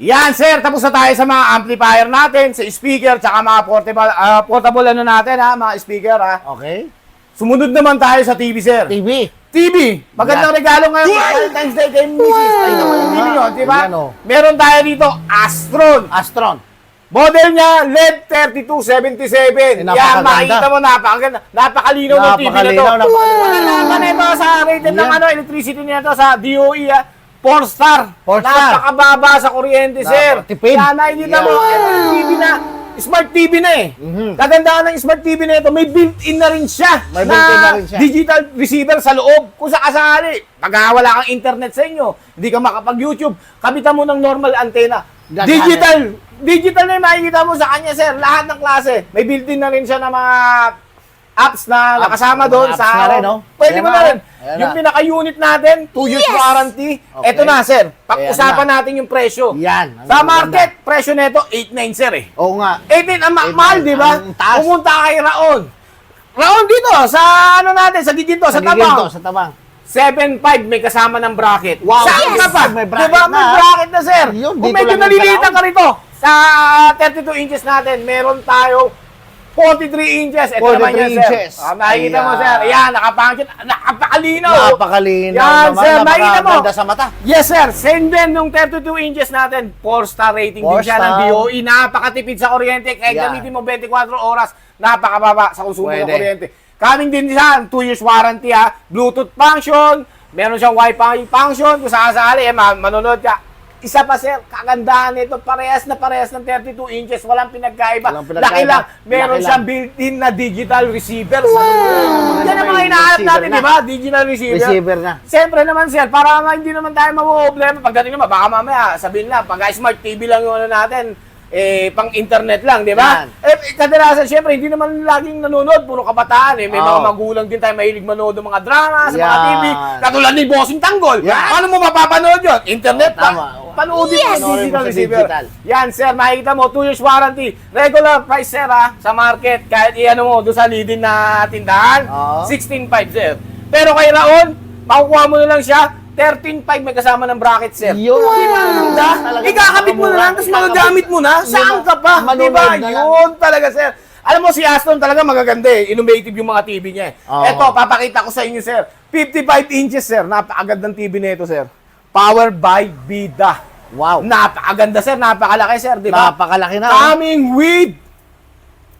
Yan, sir. Tapos na tayo sa mga amplifier natin, sa speaker, tsaka mga portable, ah, portable ano natin, ha, mga speaker, ha. Okay. Sumunod naman tayo sa TV, sir. TV. TV. Magandang regalo ngayon. Valentine's Day kay Mrs. Ay, naman yung nyo, di ba? Yan, oh. Meron tayo dito, Astron. Astron. Model niya, LED 3277. Eh, Yan, makikita mo, napakaganda. Napakalinaw ng TV na to. Napakalinaw. Wala naman ito sa rated ng Yan. ano, electricity nito sa DOE, ah. 4 star. Four star. Napakababa sa kuryente, sir. Napakatipid. Yan, nakikita mo, Yan. ito yung TV na, smart TV na eh. Mhm. Kagandahan ng smart TV na ito, may built-in na rin siya. May built-in na rin siya. digital receiver sa loob. Kung sakasali, pag wala kang internet sa inyo, hindi ka makapag-YouTube, kabitan mo ng normal antenna. Gagana. Digital. Digital na yung makikita mo sa kanya, sir. Lahat ng klase. May built-in na rin siya ng mga apps na Apps, nakasama mga doon sa na rin, no? Pwede Ayan mo na, na rin. ayan Yung na. pinaka-unit natin, 2 years warranty. Okay. Ito na, sir. Pag-usapan na. natin yung presyo. Yan. Ang Sa maganda. market, presyo nito 8.9 sir eh. Oo nga. 18 ang ma- 8.9, mahal, di ba? ang taas. Pumunta ka kay Raon. Raon dito, sa ano natin, sa Giginto, sa, Sa giginto, Tabang. sa tabang. 7.5 may kasama ng bracket. Wow. Saan Yes! ka pa? May Di bracket ba? May na. bracket na, sir. Yun, Kung dito medyo lang yung nalilitan Raon. ka rito, sa 32 inches natin, meron tayo 43 inches. Ito 43 naman yan, sir. inches. Ah, makikita mo, Ayan. sir. Ayan, nakapansin. Napakalinaw. Napakalinaw Yan, naman. sir. Makikita mo. Napakaganda sa mata. Yes, sir. Same din nung 32 inches natin. 4-star rating din Four siya ng star. DOE. Napakatipid sa kuryente. Kahit Yeah. gamitin mo 24 oras, napakababa sa konsumo ng Pwede. kuryente. Coming din siya, 2 years warranty ha. Bluetooth function, meron siyang Wi-Fi function. Kung sakasali, eh, ma- manonood ka. Isa pa sir, kagandahan nito, parehas na parehas ng 32 inches, walang pinagkaiba. Walang pinagkaiba. Laki lang, meron Laki siyang built-in na digital receiver. Wow! Yan ang mga hinahanap receiver natin, na. di ba? Digital receiver. Receiver na. Siyempre naman sir, para nga hindi naman tayo problema pagdating naman, baka mamaya sabihin lang, pag smart TV lang yung ano natin, eh, pang internet lang, di ba? Yan. Eh, kadalasan, siyempre, hindi naman laging nanonood, puro kabataan eh. May mga Oo. magulang din tayo mahilig manood ng mga drama sa mga Yan. TV. Katulad ni Bossing Tanggol. Yan. Paano mo mapapanood yun? Internet tama. pa. Panoodin mo Yes. digital mo sa receiver. digital. Yan, sir, makikita mo, 2 years warranty. Regular price, sir, ha, sa market. Kahit i-ano mo, doon sa leading na tindahan, Oo. 16.5, sir. Pero kay Raon, makukuha mo na lang siya, 13.5 may kasama ng bracket, sir. Yun. Ganda? Talaga Ikakabit mo na lang, tapos magagamit mo na. Saan ka pa? Di Manonood ba? na lang. Yun talaga, sir. Alam mo, si Aston talaga magaganda eh. Innovative yung mga TV niya eh. Oo. Eto, papakita ko sa inyo, sir. 55 inches, sir. Napakagandang TV nito, sir. Powered by Vida. Wow. Napakaganda, sir. Napakalaki, sir. Di ba? Napakalaki na. Coming with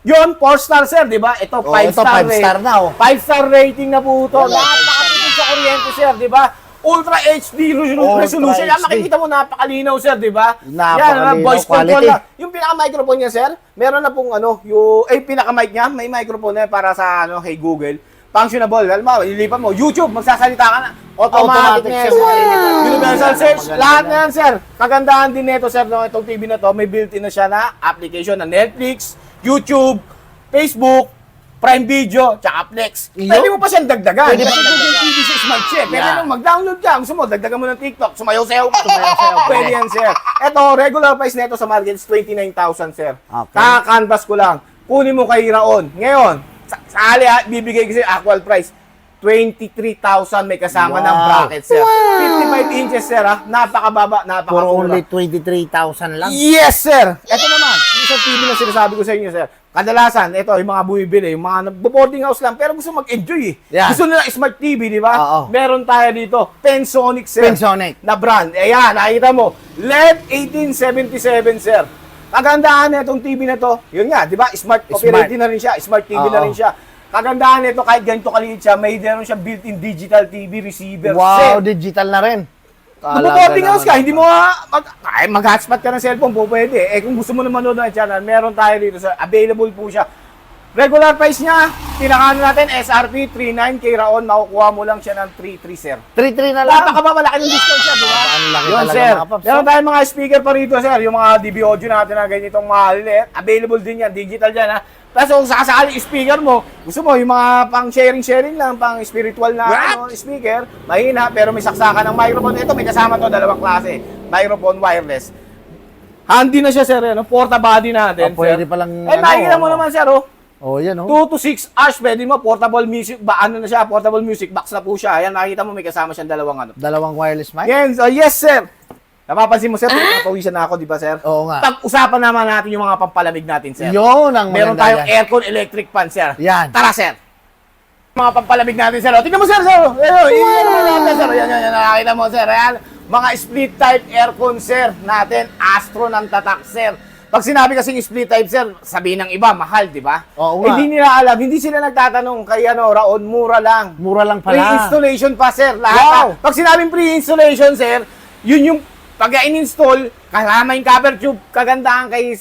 Yun, 4 star sir, di ba? Ito, 5 Oh, ito, star, five star na, oh. 5 star rating na po ito. Napakatipid sa kuryente, sir, di ba? Ultra HD Ultra resolution. Yan, HD. makikita mo, napakalinaw, sir, di ba? Napakalinaw, Yan, voice control quality. na. Yung pinaka-microphone niya, sir, meron na pong ano, yung, eh, pinaka-mic niya, may microphone na para sa, ano, hey Google. Functionable. Alam mo, ilipan mo, YouTube, magsasalita ka na. Automatic, Automatic sir. sir. Universal search, lahat na. na yan, sir. Kagandahan din nito, sir, no, itong TV na to, may built-in na siya na application na Netflix, YouTube, Facebook, Prime Video, tsaka Plex. Iyo? Pwede mo pa siyang dagdagan. Pwede pa Kasi dagdagan. Google TV sa Smart Chip. Pwede Yeah. nang mag-download ka. Gusto mo, dagdagan mo ng TikTok. Sumayaw-sayaw ka. Sumayaw-sayaw ka. Pwede yan, sir. Ito, regular price nito sa market is 29,000, sir. Okay. Kaka-canvas ko lang. Kunin mo kay Raon. Ngayon, sa, sa ali, bibigay ko sa'yo actual price. 23,000 may kasama ng Wow. bracket, sir. 55 inches, sir, ha? Napakababa, For napakamura. only 23,000 lang. Yes, sir! Ito naman, yung isang TV na sinasabi ko sa inyo, sir. Kadalasan, ito, yung mga bumibili, yung mga nagbo-boarding house lang, pero gusto mag-enjoy eh. Yeah. Gusto nila smart TV, di ba? Oo. Meron tayo dito, Pensonic, sir. Pensonic. Na brand. Ayan, nakikita mo. LED 1877, sir. Kagandahan na itong TV na to, yun nga, di ba? Smart operating na rin siya, smart TV na Oo. rin siya. Kagandahan nito kahit ganito kaliit siya, may meron siyang built-in digital TV receiver. Wow, sir. digital na rin. Mag-boarding house ka, hindi mo nga, mag, ay, mag-hotspot ka ng cellphone po, pwede. Eh, kung gusto mo naman manood ng channel, meron tayo dito, sir. Available po siya. Regular price niya, pinakano natin, SRP 39 kay Raon, makukuha mo lang siya ng 33, sir. 3-3 na lang. Napakababalaki ng discount siya, di ba? Ang laki Yun, talaga, sir. mga paps. Meron tayong mga speaker pa rito, sir. Yung mga DB audio natin na ganitong maliit. Available din yan, digital yan, ha. Tapos kung sakasali speaker mo, gusto mo yung mga pang sharing-sharing lang, pang spiritual na ano, speaker, mahina pero may saksakan ng microphone. Ito may kasama to dalawang klase. Microphone wireless. Handy na siya sir, ano, porta body natin. Ah, pwede sir. palang, Eh, ano, makikita mo ano. naman sir, oh. Oh, yan oh. 2 to 6 hours, pwede mo, portable music, ba, ano na siya, portable music box na po siya. Ayan, nakikita mo may kasama siyang dalawang ano. Dalawang wireless mic. Yes, uh, yes sir. Napapansin mo, sir, napawisan na ako, di ba, sir? Oo nga. Pag-usapan naman natin yung mga pampalamig natin, sir. Yun ang Meron maganda tayong yan. aircon electric fan, sir. Yan. Tara, sir. Mga pampalamig natin, sir. O, tingnan mo, sir, sir. Ayun, yan naman natin, sir. Yan, yan, yan. Nakakita mo, sir. Ayan. Mga split type aircon, sir. Natin. Astro ng tatak, sir. Pag sinabi kasing split type, sir, sabihin ng iba, mahal, di ba? Oo nga. Hindi nila alam. Hindi sila nagtatanong kay ano, Raon, mura lang. Mura lang pala. Pre-installation pa, sir. Lahat. Wow. Pag sinabing pre-installation, sir, yun yung pag in-install, kasama yung cover tube, kagandahan kay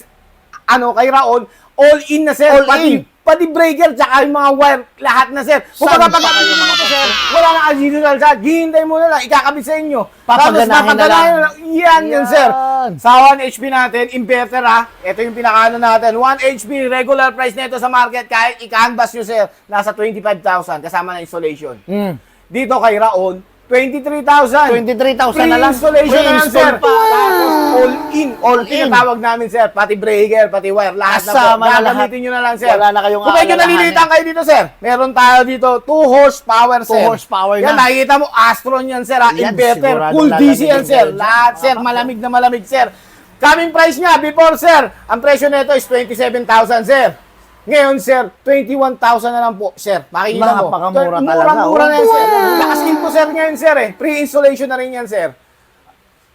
ano, kay Raon, all in na, sir. All pati, in. pati breaker, tsaka yung mga wire, lahat na, sir. Kung Saan pag pa kayo, mga sir, wala na additional sa, hihintay mo na lang, ikakabit sa inyo. Papaganahin na lang. Yan, yan, sir. Yan. Sa 1 HP natin, inverter ha. Ito yung pinakaano natin. 1 HP, regular price nito sa market, kahit i-canvas nyo, sir, nasa 25,000 kasama na installation. Mm. Dito kay Raon, 23,000. 23,000 na lang. Pre-installation na lang, sir. Pa. Tapos all in. All in. in. Tawag namin, sir. Pati breaker, pati wire. Lahat Kasama na po. Gagamitin nyo na lang, sir. Wala na kayong Kung medyo nalilitan kayo dito, sir. Meron tayo dito, 2 horsepower, sir. 2 horsepower yan, na. nakikita mo, Astron yan, sir. Ha? Yan, Inverter. Full DC yan, sir. Lahat, sir. Malamig na malamig, sir. Coming price niya, before, sir. Ang presyo nito is 27,000, sir. Ngayon, sir, 21,000 na lang po, sir. Makikita mo. Napakamura talaga, Murang-mura na yan, sir. Lakas po, sir, ngayon, sir, eh. Pre-installation na rin yan, sir.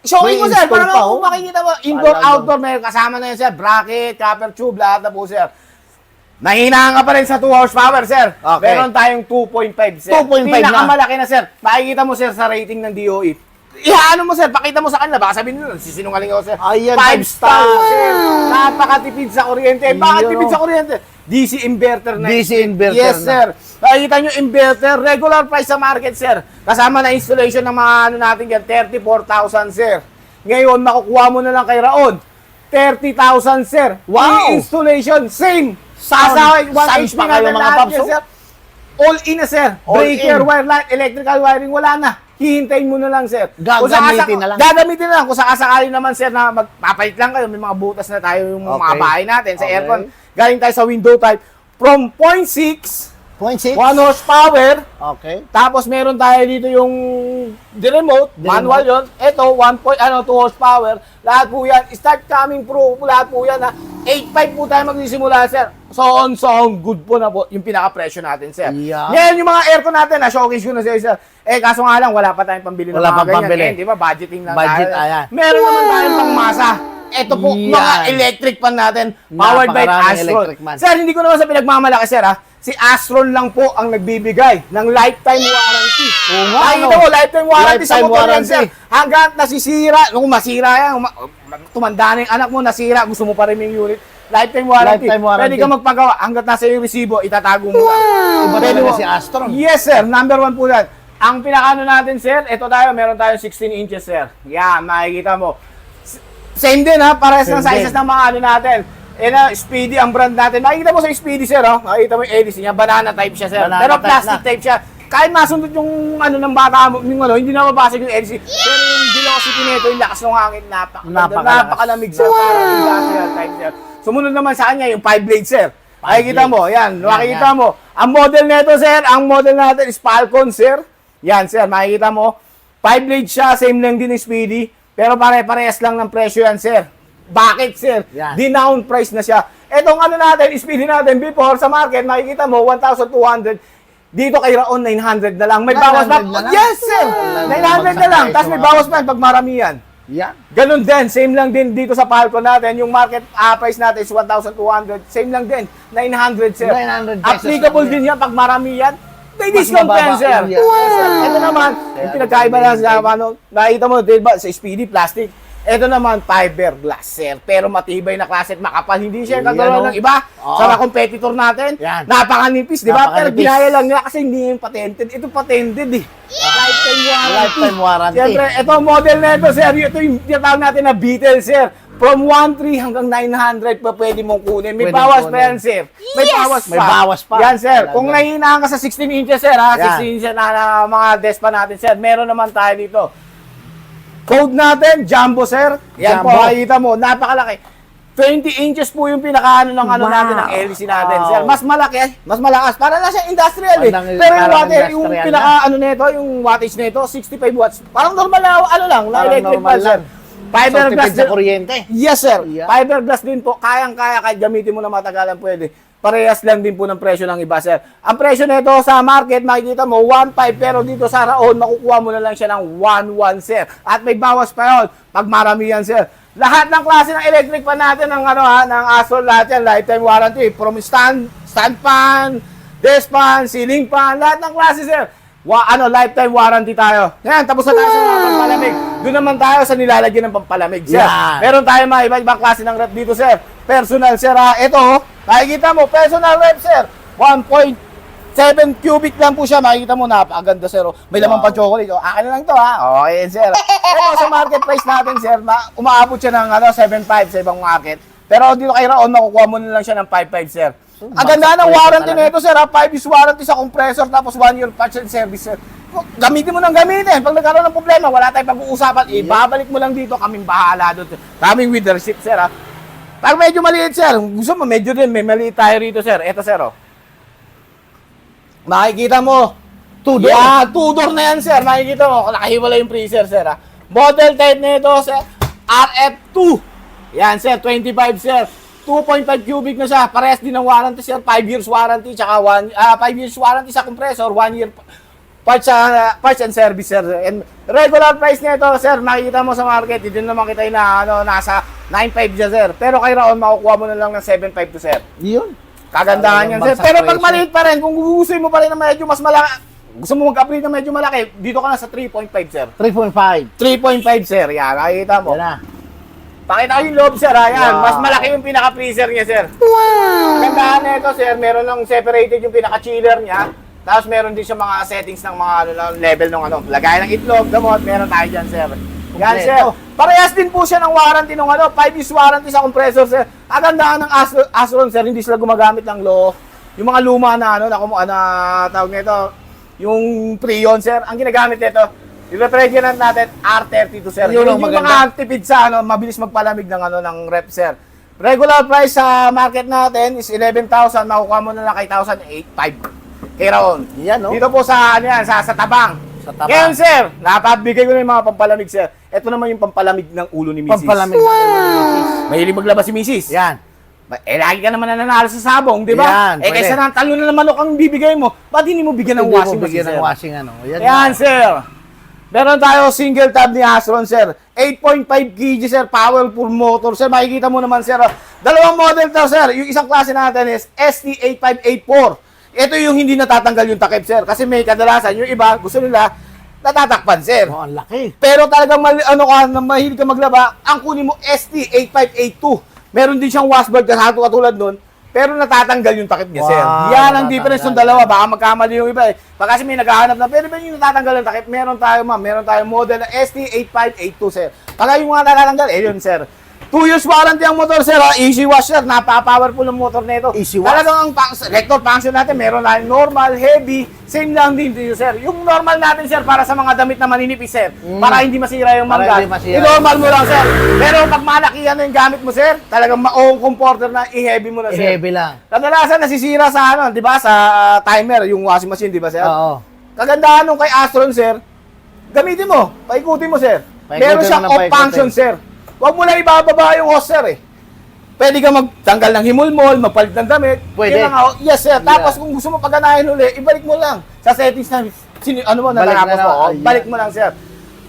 Showing mo, sir. Para pa, kung oh. makikita mo, indoor, outdoor, may kasama na yan, sir. Bracket, copper tube, lahat na po, sir. Nahinaan ka pa rin sa 2 horsepower, sir. Okay. Meron tayong 2.5, sir. 2.5 na. Pinakamalaki na, sir. Makikita mo, sir, sa rating ng DOE. Ihaano mo, sir. Pakita mo sa kanila. Baka sabihin nila, sisinungaling ako, sir. Ayan, 5 five star, sir. Napakatipid sa kuryente. Bakit tipid sa kuryente? DC inverter na. DC inverter Yes, na. sir. Nakikita nyo, inverter. Regular price sa market, sir. Kasama na installation ng mga ano natin yan, 34,000, sir. Ngayon, makukuha mo na lang kay Raon. 30,000, sir. Wow! installation same. Saan- Sasaway, 1 saan HP pa nga kayo, na mga lahat yan, oh? sir. All in na, sir. All Breaker, in. wire line, electrical wiring, wala na. Hihintayin mo na lang, sir. Kung Gagamitin sakasa- na lang. Gagamitin na lang. Kung sakasakali naman, sir, na magpapalit lang kayo, may mga butas na tayo yung mga Okay. bahay natin sa Okay. aircon. Galing tayo sa window type. From 0.6, 0.6? 1 horsepower, Okay. tapos meron tayo dito yung the remote, The manual yon. Ito 1 point ano 2 horsepower. Lahat po 'yan. Start coming pro, lahat po 'yan ha. 8.5 po tayo magsisimula, sir. So on so on, good po na po yung pinaka-presyo natin, sir. Yeah. Ngayon yung mga aircon natin, na showcase ko na sa sir. Eh kaso nga lang wala pa tayong pambili ng Wala mga pang ganyan. pambili. Eh, di ba? Budgeting lang Budget, tayo. ayan. Meron naman tayong pangmasa. Ito po, Yan. mga electric pan natin, powered by Napakaraming Astron. electric man. Sir, hindi ko naman sa pinagmamalaki, sir, ha? Si Astron lang po ang nagbibigay ng lifetime warranty. Oo nga, Nakikita no? mo, lifetime warranty sa Lifetime motor yan, warranty. sir. Hanggang nasisira, kung masira yan, uma- tumanda na yung anak mo, nasira, gusto mo pa rin yung unit. Lifetime warranty. Lifetime warranty. Pwede ka magpagawa. Hanggat nasa yung resibo, itatago mo lang. Iba Pwede talaga mo- si Astron. Yes, sir. Number one po yan. Ang pinakano natin, sir, ito tayo, meron tayong 16 inches, sir. Yan, makikita mo. Same din, ha? Parehas ng sizes ng mga ano natin. Eh na, Speedy ang brand natin. Makikita mo sa Speedy, sir, oh. Makikita mo yung hélice niya. Banana type siya, sir. Banana Pero type plastic na. type siya. Kahit masundot yung ano ng bata mo, yung ano, hindi na mabasag yung hélice. Pero yung velocity nito, yung lakas ng hangin, napaka Napakalakas. napakalamig, sir. Parang industrial type, sir. Sumunod naman sa kanya, yung 5 blade, sir. Makikita mo, yan, makikita mo. Ang model nito, sir, ang model natin is Falcon, sir. Yan, sir, makikita mo. 5 blade siya, same lang din yung Speedy. Pero pare-parehas lang ng presyo yan, sir. Bakit, sir? Yan. Dinown price na siya. Etong ano natin, Speedy natin, before sa market, makikita mo, 1,200. Dito kay Raon, 900 na lang. May 900 bawas pa. Yes, sir! Wala 900 na lang. Tapos may bawas pa pag maramihan. Yan. Ganun din, same lang din dito sa Falcon natin. Yung market ah, price natin is 1,200. Same lang din, 900 sir. 900 pesos Applicable din yan pag marami yan. May discount sir. sir. Ito naman, yung pinagkaiba na sa ano, nakita mo, diba, sa Speedy Plastic. Ito naman, fiberglass, sir. Pero matibay na klase at makapal. Hindi siya katulad oh. ng iba. Oo. Sa mga competitor natin, Yan. napakanipis, di ba? Pero Napakanipis. ginaya lang nila kasi hindi yung patented. Ito patented eh. Lifetime warranty. Lifetime warranty. Siyempre, ito ang model na ito, sir. Ito yung tinatawag natin na Beetle, sir. From 1.3 hanggang 900 pa pwede mong kunin. May Pwede bawas pa kunin. yan, sir. May bawas pa. May bawas pa. Yan, sir. Talaga. Kung nahihinahan ka sa 16 inches, sir, ha? Yan. 16 inches na, na mga despa natin, sir. Meron naman tayo dito. Code natin, Jumbo, sir. Yan po, Jumbo. makikita mo. Napakalaki. 20 inches po yung pinakaano ng ano Wow. natin ng LC natin, Wow. sir. Mas malaki, mas malakas. Para na siya industrial eh. Parang- Pero yung water, yung pinaka ano nito, yung wattage nito, 65 watts. Parang normal na ano lang, na electric normal fan, sir. Fiberglass tipid sa din- kuryente. Yes, sir. Yeah. Fiberglass din po. Kayang-kaya kahit gamitin mo na matagalan pwede. Parehas lang din po ng presyo ng iba, sir. Ang presyo nito sa market, makikita mo, 1.5. Pero dito sa Raon, makukuha mo na lang siya ng 1.1, sir. At may bawas pa yun pag maramihan, sir. Lahat ng klase ng electric fan natin, ng ano ha, ng Astro, lahat yan, lifetime warranty. From stand, stand fan, desk fan, ceiling fan, lahat ng klase, sir. Wa, ano, lifetime warranty tayo. Yan, tapos na tayo sa mga pampalamig. Doon naman tayo sa nilalagyan ng pampalamig, sir. Yan. Meron tayo mga iba-ibang klase ng rep dito, sir. Personal, sir, ha. Ito, oh, nakikita mo, personal rep, sir. 1.7 cubic lang po siya. Makikita mo, napakaganda, sir. oh. May laman pa chocolate. Oh. Akin na lang to, ha. Okay, sir. Ito, sa market price natin, sir, ma- umaabot siya ng ano, 7.5 sa ibang market. Pero dito kay Raon, makukuha mo na lang siya ng 5.5, sir. Ang ganda ng warranty nito, sir. 5 years warranty sa compressor, tapos 1 year parts and service, sir. Gamitin mo ng gamitin. Pag nagkaroon ng problema, wala tayong pag-uusapan, ibabalik mo lang dito, kaming bahala doon. Kaming with the receipt, sir, ha. Pag medyo maliit, sir, gusto mo, medyo din, may maliit tayo rito, sir. Ito, sir, oh. Makikita mo, Tudor. Yeah, Tudor na yan, sir. Makikita mo, nakahiwala yung freezer, sir, ha. Model type nito, sir, RF2. Yan, sir, 25, sir. 2.5 cubic na siya. Parehas din ng warranty, sir. 5 years warranty, tsaka 1, ah 5 years warranty sa compressor, 1 year pa- parts, ah, parts and service, sir. And regular price nito, sir, makikita mo sa market, hindi naman kita na, ano, nasa 9.5 dyan, sir. Pero kay Raon, makukuha mo na lang ng 7.5 to, sir. Yun. Kagandahan yan, sir. Pero pag maliit pa rin, kung gugustuhin mo pa rin na medyo mas malaki, gusto mo mag-upgrade na medyo malaki, dito ka na sa 3.5, sir. 3.5. 3.5, sir. Yan, nakikita mo. Yan na. Pakita ko yung loob, sir. ha? Yan, Wow. mas malaki yung pinaka-freezer niya, sir. Wow! Kagandahan na ito, sir. Meron lang separated yung pinaka-chiller niya. Tapos meron din siya mga settings ng mga ano, level ng ano, lagay ng itlog, gamot, meron tayo dyan, sir. Yan, sir. Parehas din po siya ng warranty ng ano, 5 years warranty sa compressor, sir. Ang gandahan ng Astro- Astron, sir, hindi sila gumagamit ng low. Yung mga luma na ano, na, kumu- na tawag nito, yung Prion, sir, ang ginagamit nito, yung refrigerant natin, R32, sir. Yun yung maganda. mga tipid sa ano, mabilis magpalamig ng ano ng rep, sir. Regular price sa market natin is 11,000, makukuha mo na lang kay 1,008.5. Kay Raon. Yan, no? Dito po sa ano yan, sa, sa tabang. Sa tabang. Ngayon, sir, napabigay ko na yung mga pampalamig, sir. Ito naman yung pampalamig ng ulo ni Mrs. Pampalamig. Wow. Mahilig maglabas si Mrs. Yan. Eh, lagi ka naman nananalo sa sabong, di ba? Yan, eh, kaysa ng talo na manok ang bibigay mo, ba't hindi mo bigyan ng Hindi mo washing bigyan ng washing ano. Yan. Yan, sir. Meron tayo single tab ni Astron, sir. 8.5 kg, sir. Powerful motor, sir. Makikita mo naman, sir. oh. Dalawang model to, sir. Yung isang klase natin is ST8584. Ito yung hindi natatanggal yung takip, sir. Kasi may kadalasan, yung iba, gusto nila, natatakpan, sir. Oh, ang laki. Pero talagang mali, ano ka, mahilig ka maglaba, ang kunin mo ST8582. Meron din siyang washboard kasi katulad nun, pero natatanggal yung takip niya, sir. Wow, Yan ang difference ng dalawa. Baka magkamali yung iba eh. Pag kasi may naghahanap na, pero ba yung natatanggal yung takip? Meron tayo, ma'am. Meron tayong model na ST8582, sir. Pag yung mga natatanggal, eh yun, sir. 2 years warranty ang motor, sir. ha? Easy wash, sir. Napaka-powerful ng motor nito. Easy wash. Talagang ang pang- selector function natin, meron tayong normal, heavy, same lang din dito, sir. Yung normal natin, sir, para sa mga damit na maninipis, sir. Para hindi masira yung mangga. I-normal mo lang, sir. Pero pag malaki yan yung gamit mo, sir, talagang maong comforter na i-heavy mo na, sir. Heavy lang. Kadalasan nasisira sa ano, 'di ba? Sa uh, timer, yung washing machine, 'di ba, sir? Oo. Kagandahan nung kay Astron, sir. Gamitin mo, paikutin mo, sir. Paikutin Meron siyang ng off function, sir. Huwag mo lang ibababa yung hose, sir, eh. Pwede ka magtanggal ng himulmol, magpalit ng damit. Pwede. Yun lang, oh. yes, sir. Tapos kung gusto mo paganahin uli, ibalik mo lang sa settings na sini, ano mo, Balik natatapos na mo. lang. oh, balik mo lang, sir.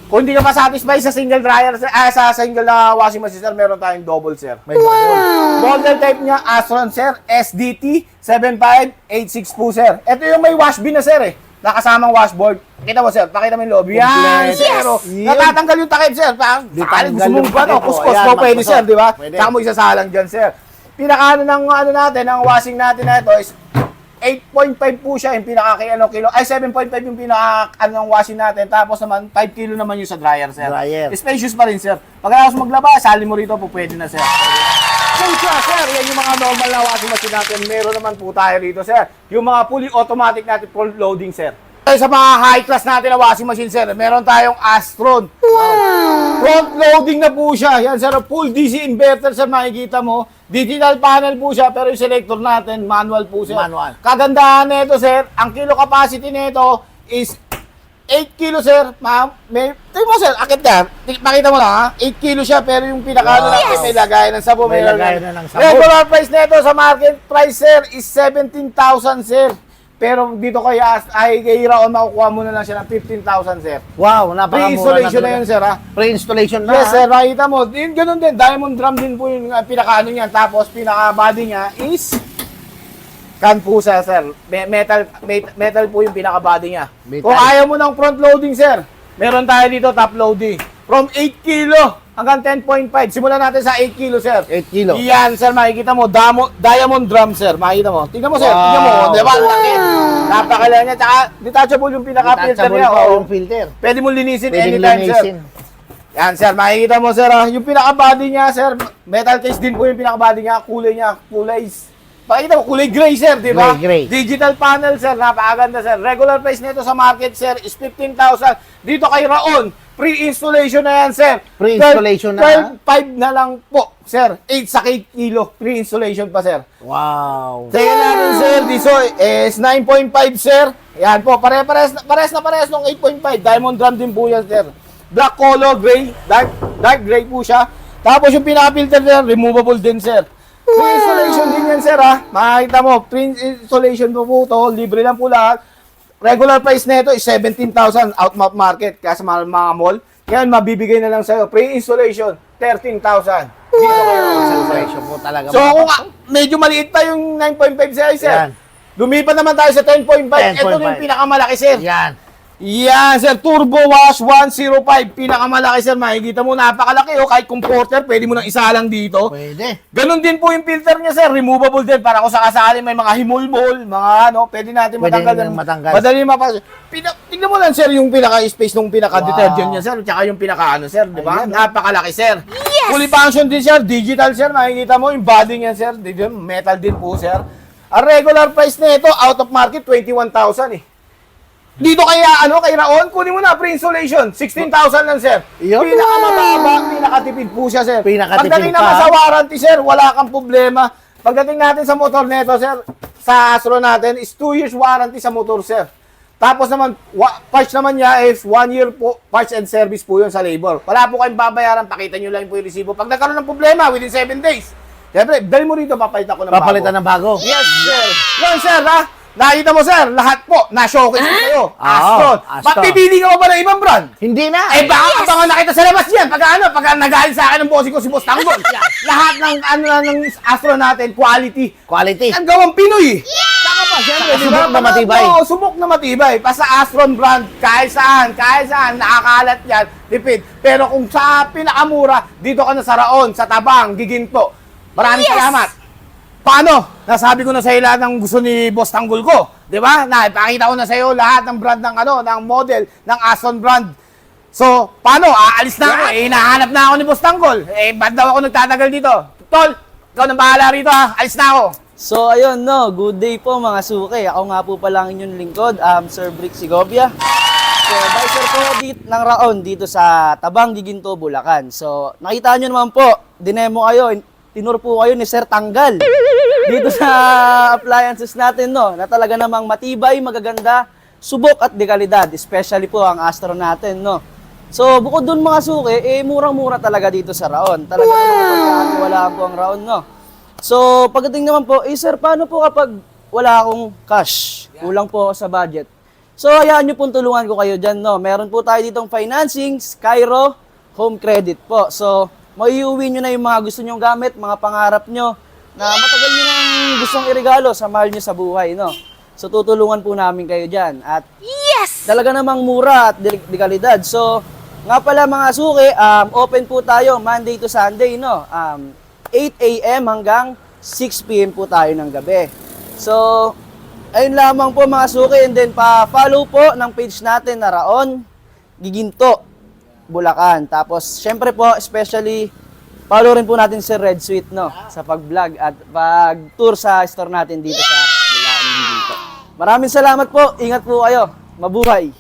Kung hindi ka pa satisfied sa single dryer, sir, ah, sa single na washing machine, sir, meron tayong double, sir. May double. Model type niya, Astron, sir. SDT 7586 po, sir. Ito yung may wash bin na, sir, eh. Nakasamang washboard. Kita mo, sir. Pakita mo yung loob. Yan, Complete. sir. oh. Yun. Natatanggal yung takip, sir. Pa, sakali gusto tanggal mo yung ba, takip, oh. Kuskus Ayan, mo, pwede, sir, di ba? Pwede. Saka mo isasalang dyan, sir. Pinaka ano ng ano natin, ang washing natin na ito is 8.5 po siya yung pinaka kay ano kilo. Ay 7.5 yung pinaka ano ng washing natin. Tapos naman 5 kilo naman yung sa dryer, sir. Dryer. Spacious pa rin, sir. Pagkatapos maglaba, sali mo rito po pwede na, sir. Sensya, sir. Yan yung mga normal na washing machine natin. Meron naman po tayo rito, sir. Yung mga fully automatic natin front loading, sir. Ay, sa mga high class natin na washing machine, sir, meron tayong Astron. Front loading na po siya. Yan, sir. Full DC inverter, sir. Makikita mo. Digital panel po siya, pero yung selector natin, manual po, sir. Manual. Kagandahan nito, sir, ang kilo capacity nito is 8 kilo, sir. Ma may, tingnan mo, sir, akit ka. Pakita mo lang, ha? 8 kilo siya, pero yung pinaka ano lang, may lagayan ng sabo. May lagayan na ng sabo. Regular price nito sa market price, sir, is 17,000, sir. Pero dito kay As- ay kay Raon makukuha mo na lang siya ng 15,000, sir. Wow, napakamura Pre-installation na talaga. yun, sir, ha? Pre-installation na. Yes, sir, makita mo. Yun, ganun din. Diamond drum din po yung uh, pinaka-ano niyan. Tapos, pinaka-body niya is can po siya, sir. Me- metal, met- metal po yung pinaka-body niya. Metal. Kung ayaw mo ng front loading, sir, meron tayo dito top loading. From 8 kilo hanggang 10.5. Simulan natin sa 8 kilo, sir. 8 kilo. Yan, sir, makikita mo. Damo, diamond drum, sir. Makikita mo. Tingnan mo, sir. Wow. Tingnan mo. Di ba? Laki. Napakala niya. Tsaka, detachable yung pinaka-filter Detachable niya. pa oo. yung filter. Pwede mo linisin Pwedeng anytime, sir. linisin. Yan, sir. Makikita mo, sir. ah. Yung pinaka-body niya, sir. Metal case din po yung pinaka-body niya. Kulay niya. Kulay. Pakita mo, kulay gray, sir. Di ba? Gray, gray. Digital panel, sir. Napakaganda, sir. Regular price nito sa market, sir, is 15,000. Dito kay Raon. Pre-installation na yan, sir. Pre-installation na, 12.5 na lang po, sir. 8 sa kilo. Pre-installation pa, sir. Wow. Tingnan natin, sir. Diso is 9.5, sir. Yan po. Pare-pares na pares na pares ng 8.5. Diamond drum din po yan, sir. Black color, gray. Dark, dark gray po siya. Tapos yung pinaka-filter niya, removable din, sir. Pre-installation din yan, sir, ha. Makikita mo, pre-installation po po to. Libre lang po lahat. Regular price nito is 17,000 out map market kaya sa mga, mga mall. Yan, mabibigay na lang sa'yo. Pre-installation, 13,000. Dito kayo. Celebration po talaga. So kung ah, medyo maliit pa yung 9.5 size, sir. Yan. Lumipat naman tayo sa 10.5. Ito yung 10.5. pinakamalaki, sir. Yan. Yan, sir. Turbo Wash 105. Pinakamalaki, sir. Makikita mo, napakalaki. Oh. Kahit comporter, pwede mo nang isa lang dito. Pwede. Ganon din po yung filter niya, sir. Removable din. Para kung sakasali may mga himulmol, mga ano, pwede natin Pwede matanggal. nang matanggal. Madali mapas. Pina, tingnan mo lang, sir, yung pinaka-space ng pinaka-detergent niya, sir. Tsaka yung pinaka-ano, sir. Di ba? Napakalaki, sir. Fully function din, sir. Digital, sir. Makikita mo yung body niya, sir. Metal din po, sir. Ang regular price nito, out of market, 21,000 eh. Dito kaya, ano, kay Raon, kunin mo na, pre-installation, 16,000 lang, sir. Yun. Pinakamababa, pinakatipid po siya, sir. Pinakatipid Pagdating pa. naman sa warranty, sir, wala kang problema. Pagdating natin sa motor neto, sir, sa Astro natin, is 2 years warranty sa motor, sir. Tapos naman, wa- parts naman niya is 1 year po, parts and service po yun sa labor. Wala po kayong babayaran, pakita nyo lang po yung resibo. Pag nagkaroon ng problema, within 7 days, Siyempre, dali mo rito, papalitan ko ng bago. Papalitan ng bago. Yes, sir. Yan, sir, ha? Nakita mo, sir, lahat po, na-showcase ko sa'yo. Ah, Astron. Astron. Magpipili ka mo ba ng ibang brand? Hindi na. Eh, baka abangan na kita sa labas yan. Pag ano, pag nagaling sa akin ng bossing ko si Boss Tanggol. lahat ng ano na ng Astron natin, quality. Quality. Ang gawang Pinoy. Saka pa, siyempre, di subok ba? na matibay. Oo, subok na matibay. Basta Astron brand, kahit saan, kahit saan, nakakalat yan, tipid. Pero kung sa pinakamura, dito ka na sa Raon, sa Tabang, Giginto. Maraming salamat. Paano? Nasabi ko na sa iyo lahat ng gusto ni Boss Tanggol ko. Di ba? Na, ipakita ko na sa iyo lahat ng brand ng ano, ng model, ng Aston brand. So, paano? Aalis na ako. Eh, hinahanap na ako ni Boss Tanggol. Eh, ba't daw ako nagtatagal dito? Tol, ikaw nang bahala rito ha. Alis na ako. So ayun no, good day po mga suki. Ako nga po pala ang inyong lingkod, um, Sir Brick Segovia. So advisor po dito, ng Raon dito sa Tabang Giginto, Bulacan. So nakita nyo naman po, dinemo kayo, tinur po kayo ni Sir Tanggal. Dito sa appliances natin no, na talaga namang matibay, magaganda, subok at dekalidad. Especially po ang Astro natin no. So bukod dun mga suki, eh murang-mura talaga dito sa Raon. Talaga namang pagkakatiwalaan po ang Raon no. So, pagdating naman po, eh sir, paano po kapag wala akong cash? Kulang po ako sa budget. So, hayaan nyo pong tulungan ko kayo dyan, no? Meron po tayo ditong financing, Skyro, home credit po. So, maiuwi nyo na yung mga gusto nyong gamit, mga pangarap nyo, na matagal nyo nang gustong irigalo sa mahal nyo sa buhay, no? So, tutulungan po namin kayo dyan. At talaga namang mura at de- dekalidad. So, nga pala mga suki, um, open po tayo Monday to Sunday, no? Um, 8 a.m. hanggang 6 p.m. po tayo ng gabi. So, ayun lamang po mga suki and then pa-follow po ng page natin na Raon Giginto, Bulacan. Tapos, syempre po, especially, follow rin po natin si Red Sweet, no? Sa pag-vlog at pag-tour sa store natin dito sa Bulacan, Giginto. Maraming salamat po. Ingat po kayo. Mabuhay.